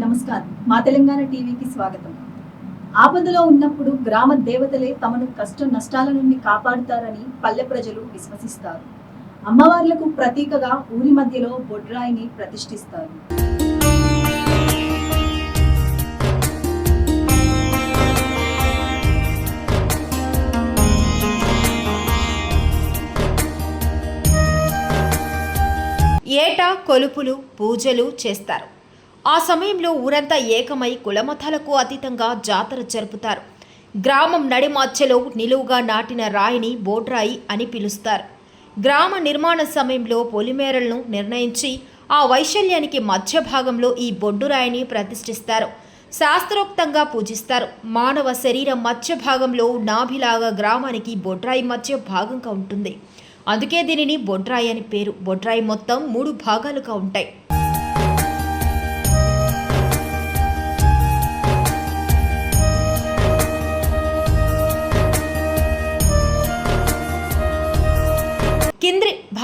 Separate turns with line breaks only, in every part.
నమస్కారం. మా తెలంగాణ టీవీకి స్వాగతం. ఆపదలో ఉన్నప్పుడు గ్రామ దేవతలే తమను కష్ట నష్టాల నుండి కాపాడుతారని పల్లె ప్రజలు విశ్వసిస్తారు. అమ్మవార్లకు ప్రతీకగా ఊరి మధ్యలో బొడ్రాయిని ప్రతిష్ఠిస్తారు.
ఏటా కొలుపులు పూజలు చేస్తారు. ఆ సమయంలో ఊరంతా ఏకమై కులమతాలకు అతీతంగా జాతర జరుపుతారు. గ్రామం నడిమధ్యలో నిలువుగా నాటిన రాయిని బోడ్రాయి అని పిలుస్తారు. గ్రామ నిర్మాణ సమయంలో పొలిమేరలను నిర్ణయించి ఆ వైశల్యానికి మధ్య భాగంలో ఈ బొడ్డురాయిని ప్రతిష్ఠిస్తారు. శాస్త్రోక్తంగా పూజిస్తారు. మానవ శరీరం మధ్య భాగంలో నాభిలాగా గ్రామానికి బొడ్రాయి మధ్య భాగంగా ఉంటుంది. అందుకే దీనిని బొడ్రాయి అని పేరు. బొడ్రాయి మొత్తం మూడు భాగాలుగా ఉంటాయి.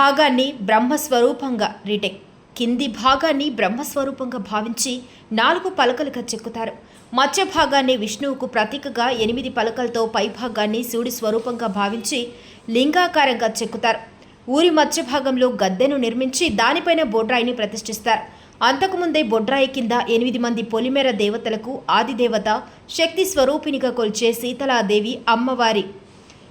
భాగాన్ని బ్రహ్మస్వరూపంగా రిటెక్ కింది భాగాన్ని బ్రహ్మస్వరూపంగా భావించి నాలుగు పలకలుగా చెక్కుతారు. మధ్య భాగాన్ని విష్ణువుకు ప్రతీకగా ఎనిమిది పలకలతో పై భాగాన్ని శివుడి స్వరూపంగా భావించి లింగాకారంగా చెక్కుతారు. ఊరి మధ్య భాగంలో గద్దెను నిర్మించి దానిపైన బొడ్రాయిని ప్రతిష్ఠిస్తారు. అంతకుముందే బొడ్రాయి కింద ఎనిమిది మంది పొలిమేర దేవతలకు ఆదిదేవత శక్తి స్వరూపినిగా కొల్చే సీతలాదేవి అమ్మవారి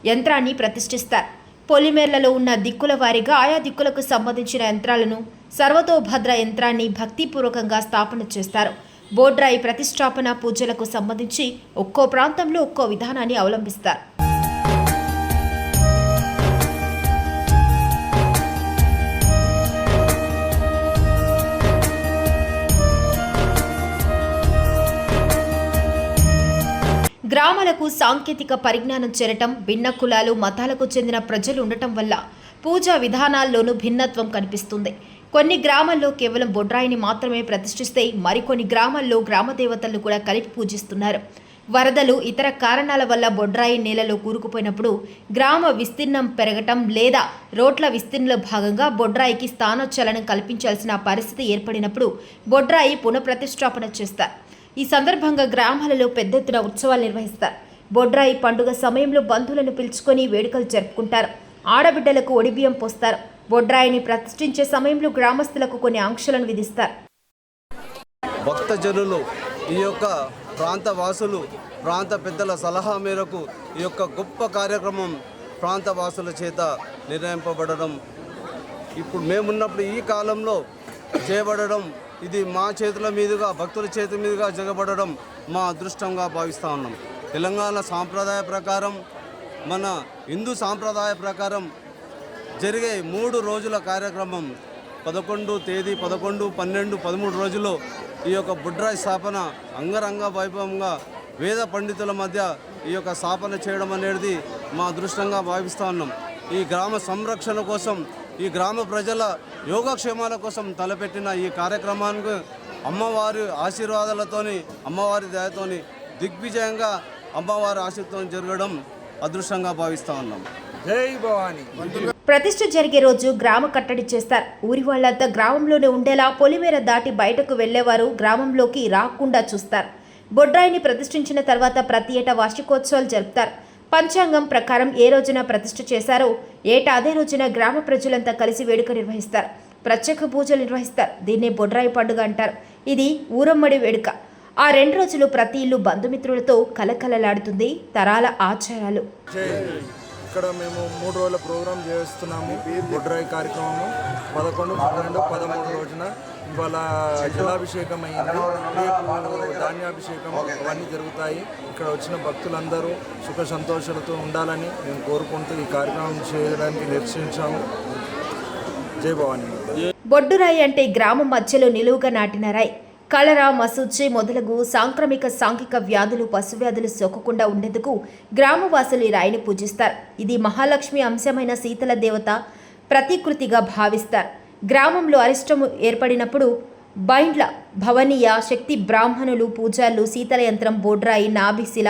యంత్రాన్ని ప్రతిష్ఠిస్తారు. పొలిమేర్లలో ఉన్న దిక్కుల వారీగా ఆయా దిక్కులకు సంబంధించిన యంత్రాలను సర్వతోభద్ర యంత్రాన్ని భక్తిపూర్వకంగా స్థాపన చేస్తారు. బోడ్రాయి ప్రతిష్టాపన పూజలకు సంబంధించి ఒక్కో ప్రాంతంలో ఒక్కో విధానాన్ని అవలంబిస్తారు. గ్రామాలకు సాంకేతిక పరిజ్ఞానం చేరటం భిన్న కులాలు మతాలకు చెందిన ప్రజలు ఉండటం వల్ల పూజా విధానాల్లోనూ భిన్నత్వం కనిపిస్తుంది. కొన్ని గ్రామాల్లో కేవలం బొడ్రాయిని మాత్రమే ప్రతిష్ఠిస్తే మరికొన్ని గ్రామాల్లో గ్రామదేవతలను కూడా కలిపి పూజిస్తున్నారు. వరదలు ఇతర కారణాల వల్ల బొడ్రాయి నేలలో కూరుకుపోయినప్పుడు గ్రామ విస్తీర్ణం పెరగటం లేదా రోడ్ల విస్తీర్ణంలో భాగంగా బొడ్రాయికి స్థానోచ్చలనం కల్పించాల్సిన పరిస్థితి ఏర్పడినప్పుడు బొడ్రాయి పునఃప్రతిష్టాపన చేస్తారు. ఈ సందర్భంగా గ్రామాలలో పెద్ద ఎత్తున ఉత్సవాలు నిర్వహిస్తారు. బొడ్రాయి పండుగ సమయంలో బంధువులను పిలుచుకొని వేడుకలు జరుపుకుంటారు. ఆడబిడ్డలకు ఒడిబియ్యం పోస్తారు. బొడ్రాయిని ప్రతిష్ఠించే సమయంలో గ్రామస్తులకు కొన్ని ఆంక్షలను విధిస్తారు.
భక్తజనులు ఈ యొక్క ప్రాంత వాసులు ప్రాంత పెద్దల సలహా మేరకు ఈ యొక్క గొప్ప కార్యక్రమం ప్రాంత వాసుల చేత నిర్ణయింపబడడం. ఇప్పుడు మేమున్నప్పుడు ఈ కాలంలో చేయబడడం ఇది మా చేతుల మీదుగా భక్తుల చేతుల మీదుగా జరగబడడం మా అదృష్టంగా భావిస్తూ ఉన్నాం. తెలంగాణ సాంప్రదాయ ప్రకారం మన హిందూ సాంప్రదాయ ప్రకారం జరిగే మూడు రోజుల కార్యక్రమం పదకొండు తేదీ పదకొండు పన్నెండు పదమూడు రోజుల్లో ఈ యొక్క బుడ్రాయి స్థాపన అంగరంగ వైభవంగా వేద పండితుల మధ్య ఈ యొక్క స్థాపన చేయడం అనేది మా అదృష్టంగా భావిస్తూ ఉన్నాం. ఈ గ్రామ సంరక్షణ కోసం ఈ గ్రామ ప్రజల యోగక్షేమాల కోసం తలపెట్టిన ఈ కార్యక్రమానికి అమ్మవారి ఆశీర్వాదాలతోని అమ్మవారి దయతోని దిగ్విజయంగా అమ్మవారి ఆశీర్వాదం జరగడం అదృష్టంగా భావిస్తూ ఉన్నాం.
జై భవానీ.
ప్రతిష్ఠ జరిగే రోజు గ్రామ కట్టడి చేస్తారు. ఊరి వాళ్ళంతా గ్రామంలోనే ఉండేలా పొలిమేర దాటి బయటకు వెళ్ళేవారు గ్రామంలోకి రాకుండా చూస్తారు. బొడ్రాయిని ప్రతిష్ఠించిన తర్వాత ప్రతి ఏటా వార్షికోత్సవాలు జరుపుతారు. పంచాంగం ప్రకారం ఏ రోజున ప్రతిష్ఠ చేశారో ఏటా అదే రోజున గ్రామ ప్రజలంతా కలిసి వేడుక నిర్వహిస్తారు. ప్రత్యేక పూజలు నిర్వహిస్తారు. దీన్నే బొడ్రాయి పండుగ అంటారు. ఇది ఊరమ్మడి వేడుక. ఆ రెండు రోజులు ప్రతి ఇల్లు బంధుమిత్రులతో కలకలలాడుతుంది తరాల ఆచారాలు.
ఇక్కడ మేము మూడు రోజుల ప్రోగ్రాం చేస్తున్నాము బొడ్రాయి కార్యక్రమము. పదకొండు పన్నెండు పదమూడు రోజున ఇవాళ జలాభిషేకం అయింది రేపు ధాన్యాభిషేకం అవన్నీ జరుగుతాయి. ఇక్కడ వచ్చిన భక్తులందరూ సుఖ సంతోషాలతో ఉండాలని మేము కోరుకుంటూ ఈ కార్యక్రమం చేయడానికి నిరసించాము జై భవానీ.
బొడ్డురాయి అంటే గ్రామం మధ్యలో నిలువుగా నాటిన రాయి. కలరా మసూచి మొదలగు సాంక్రమిక సాంఘిక వ్యాధులు పశువ్యాధులు సోకకుండా ఉండేందుకు గ్రామవాసులు ఈ రాయిని పూజిస్తారు. ఇది మహాలక్ష్మి అంశమైన శీతల దేవత ప్రతికృతిగా భావిస్తారు. గ్రామంలో అరిష్టము ఏర్పడినప్పుడు బైండ్ల భవనీయ శక్తి బ్రాహ్మణులు పూజారులు శీతల యంత్రం బోడ్రాయి నాభిశిల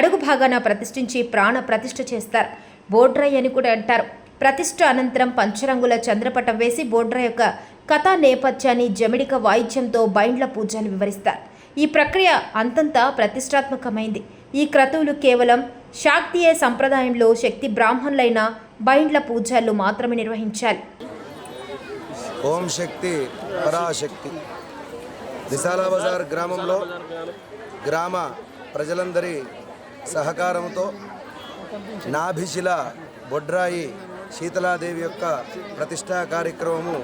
అడుగు భాగాన ప్రతిష్ఠించి ప్రాణ ప్రతిష్ఠ చేస్తారు. బోడ్రాయి అని కూడా అంటారు. ప్రతిష్ఠ అనంతరం పంచరంగుల చంద్రపటం వేసి బోడ్రా యొక్క కథా నేపథ్యాన్ని జమిడిక వాయిద్యంతో బైండ్ల పూజలు వివరిస్తారు. ఈ ప్రక్రియ అంతంత ప్రతిష్టాత్మకమైంది. ఈ క్రతువులు కేవలం శాక్తీయ సంప్రదాయంలో శక్తి బ్రాహ్మణులైన బైండ్ల పూజలు మాత్రమే నిర్వహించాలి.
ఓం శక్తి పరాశక్తి. దిశాల బజార్ గ్రామంలో గ్రామ ప్రజలందరి సహకారంతో నాభిశిల బొడ్రాయి శీతలాదేవి యొక్క ప్రతిష్టా కార్యక్రమము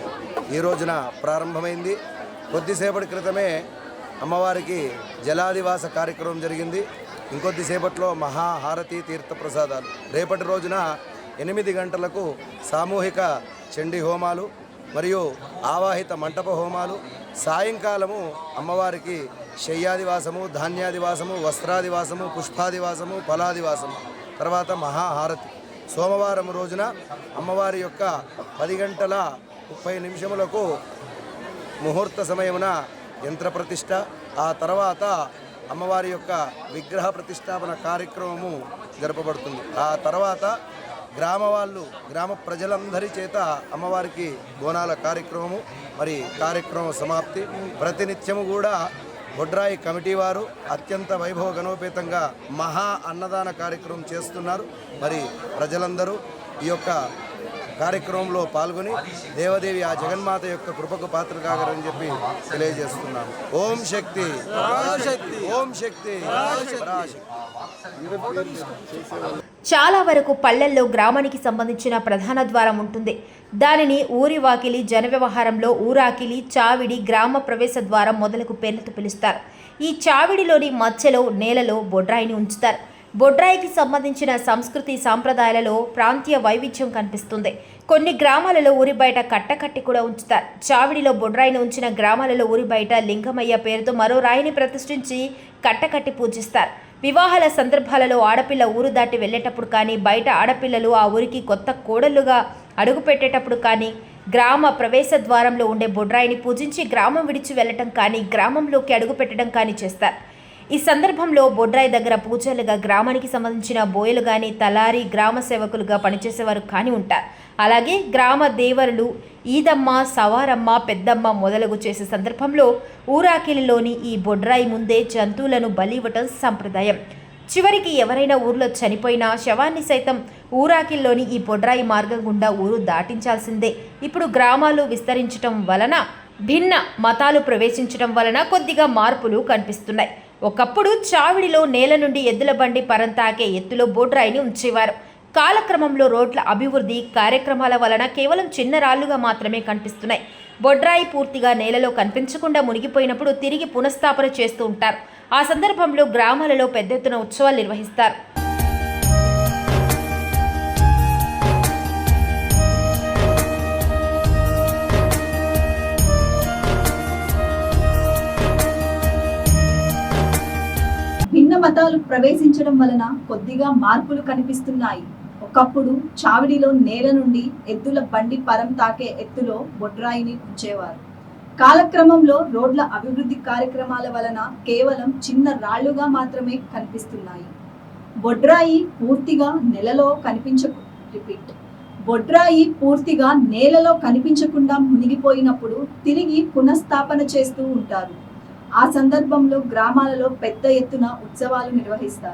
ఈ రోజున ప్రారంభమైంది. కొద్దిసేపటి క్రితమే అమ్మవారికి జలాదివాస కార్యక్రమం జరిగింది. ఇంకొద్దిసేపట్లో మహాహారతి తీర్థప్రసాదాలు. రేపటి రోజున ఎనిమిది గంటలకు సామూహిక చండీ హోమాలు మరియు ఆవాహిత మంటప హోమాలు. సాయంకాలము అమ్మవారికి శయ్యాదివాసము ధాన్యాదివాసము వస్త్రాదివాసము పుష్పాదివాసము ఫలాదివాసము. తర్వాత మహాహారతి. సోమవారం రోజున అమ్మవారి యొక్క పది గంటల ముప్పై నిమిషములకు ముహూర్త సమయమున యంత్ర ప్రతిష్ట ఆ తర్వాత అమ్మవారి యొక్క విగ్రహ ప్రతిష్టాపన కార్యక్రమము జరపబడుతుంది. ఆ తర్వాత గ్రామ వాళ్ళు గ్రామ ప్రజలందరి చేత అమ్మవారికి బోనాల కార్యక్రమము మరి కార్యక్రమం సమాప్తి. ప్రతినిత్యము కూడా బొడ్రాయి కమిటీ వారు అత్యంత వైభవ గణోపేతంగా మహా అన్నదాన కార్యక్రమం చేస్తున్నారు. మరి ప్రజలందరూ ఈ యొక్క కార్యక్రమంలో పాల్గొని దేవదేవి ఆ జగన్మాత యొక్క కృపకు పాత్ర కాగరని చెప్పి తెలియజేస్తున్నాను. ఓం శక్తి. ఓం శక్తి.
చాలా వరకు పల్లెల్లో గ్రామానికి సంబంధించిన ప్రధాన ద్వారం ఉంటుంది. దానిని ఊరి వాకిలి జన వ్యవహారంలో ఊరాకిలి చావిడి గ్రామ ప్రవేశ ద్వారం మొదలగు పేర్లతో పిలుస్తారు. ఈ చావిడిలోని మధ్యలో నేలలో బొడ్రాయిని ఉంచుతారు. బొడ్రాయికి సంబంధించిన సంస్కృతి సాంప్రదాయాలలో ప్రాంతీయ వైవిధ్యం కనిపిస్తుంది. కొన్ని గ్రామాలలో ఊరి బయట కట్టకట్టి కూడా ఉంచుతారు. చావిడిలో బొడ్రాయిని ఉంచిన గ్రామాలలో ఊరి బయట లింగమయ్య పేరుతో మరో రాయిని ప్రతిష్ఠించి కట్టకట్టి పూజిస్తారు. వివాహాల సందర్భాలలో ఆడపిల్ల ఊరు దాటి వెళ్ళేటప్పుడు కానీ బయట ఆడపిల్లలు ఆ ఊరికి కొత్త కోడళ్ళుగా అడుగుపెట్టేటప్పుడు కానీ గ్రామ ప్రవేశ ద్వారంలో ఉండే బొడ్రాయిని పూజించి గ్రామం విడిచి వెళ్ళటం కానీ గ్రామంలోకి అడుగుపెట్టడం కానీ చేస్తారు. ఈ సందర్భంలో బొడ్రాయి దగ్గర పూజలుగా గ్రామానికి సంబంధించిన బోయలు కానీ తలారి గ్రామ సేవకులుగా పనిచేసేవారు కానీ ఉంటారు. అలాగే గ్రామ దేవరులు ఈదమ్మ సవారమ్మ పెద్దమ్మ మొదలగు చేసే సందర్భంలో ఊరాకిలిలోని ఈ బొడ్రాయి ముందే జంతువులను బలి ఇవ్వటం సంప్రదాయం. చివరికి ఎవరైనా ఊర్లో చనిపోయినా శవాన్ని సైతం ఊరాకిల్లోని ఈ బొడ్రాయి మార్గం గుండా ఊరు దాటించాల్సిందే. ఇప్పుడు గ్రామాలు విస్తరించటం వలన భిన్న మతాలు ప్రవేశించడం వలన కొద్దిగా మార్పులు కనిపిస్తున్నాయి. ఒకప్పుడు చావిడిలో నేల నుండి ఎద్దుల బండి పరంతాకే ఎత్తులో బోడ్రాయిని ఉంచేవారు. కాలక్రమంలో రోడ్ల అభివృద్ధి కార్యక్రమాల వలన కేవలం చిన్న రాళ్ళుగా మాత్రమే కనిపిస్తున్నాయి. బొడ్రాయి పూర్తిగా నేలలో కనిపించకుండా మునిగిపోయినప్పుడు తిరిగి పునఃస్థాపన చేస్తూ ఉంటారు. ఆ సందర్భంలో గ్రామాలలో పెద్ద ఎత్తున ఉత్సవాలు నిర్వహిస్తారు.
మతాలు ప్రవేశించడం వలన కొద్దిగా మార్పులు కనిపిస్తున్నాయి. ఒకప్పుడు చావిడిలో నేల నుండి ఎద్దుల బండి పరం తాకే ఎత్తులో బొడ్రాయిని ఉంచేవారు. కాలక్రమంలో రోడ్ల అభివృద్ధి కార్యక్రమాల వలన కేవలం చిన్న రాళ్ళుగా మాత్రమే కనిపిస్తున్నాయి. బొడ్రాయి పూర్తిగా నెలలో కనిపించకు రిపీట్. బొడ్రాయి పూర్తిగా నేలలో కనిపించకుండా మునిగిపోయినప్పుడు తిరిగి పునఃస్థాపన చేస్తూ ఉంటారు. ఆ సందర్భంలో గ్రామాలలో పెద్ద ఎత్తున ఉత్సవాలు నిర్వహిస్తారు.